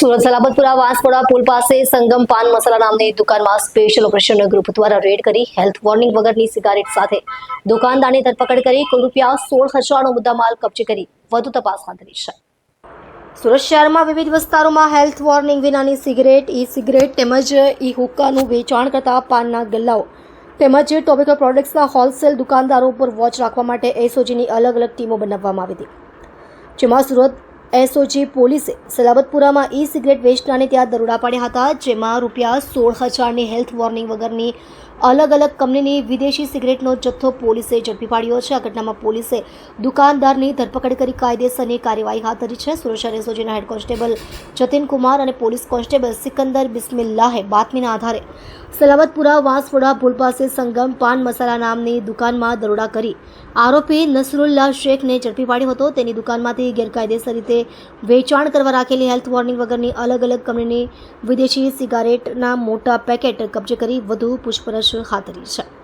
સુરત સલાબતપુરા વાંસપોડા પુલ પાસે સંગમ પાન મસાલા નામની દુકાનમાં સ્પેશિયલ ઓપરેશન ગ્રુપ દ્વારા રેડ કરી હેલ્થ વોર્નિંગ વગરની સિગારેટ સાથે દુકાનદારની ધરપકડ કરી કુલ રૂપિયા સોળ હજારનો મુદ્દામાલ કબજે કરી વધુ તપાસ હાથ ધરી છે. સુરત શહેરમાં વિવિધ વિસ્તારોમાં હેલ્થ વોર્નિંગ વિનાની સિગરેટ ઈ સિગરેટ તેમજ ઈ હુક્કાનું વેચાણ કરતા પાનના ગલ્લાઓ તેમજ ટોબેકો પ્રોડક્ટ્સના હોલસેલ દુકાનદારો ઉપર વોચ રાખવા માટે એસઓજીની અલગ અલગ ટીમો બનાવવામાં આવી હતી. જેમાં સુરત એસઓજી પોલીસે સલાબતપુરામાં ઈ સિગરેટ વેચનારને ત્યાં દરોડા પાડ્યા હતા, જેમાં રૂપિયા સોળ હજારની હેલ્થ વોર્નિંગ વગરની અલગ અલગ કંપનીની વિદેશી સિગરેટનો જથ્થો પોલીસે ઝડપી પાડ્યો છે. આ ઘટનામાં પોલીસે દુકાનદારની ધરપકડ કરી કાયદેસરની કાર્યવાહી હાથ ધરી છે. સુરક્ષા એસઓજીના હેડ કોન્સ્ટેબલ જતીન કુમાર અને પોલીસ કોન્સ્ટેબલ સિકંદર બિસ્મિલ્લાહે બાતમીના આધારે સલામતપુરા વાંસપોડા પુલ પાસે સંગમ પાન મસાલા નામની દુકાનમાં દરોડા કરી આરોપી નસરુલ્લા શેખને ઝડપી પાડ્યો હતો. તેની દુકાનમાંથી ગેરકાયદેસર રીતે વેચાણ કરવા રાખેલી હેલ્થ વોર્નિંગ વગરની અલગ અલગ કંપનીની વિદેશી સિગારેટના મોટા પેકેટ કબજે કરી વધુ પૂછપરછ હાથ ધરી છે.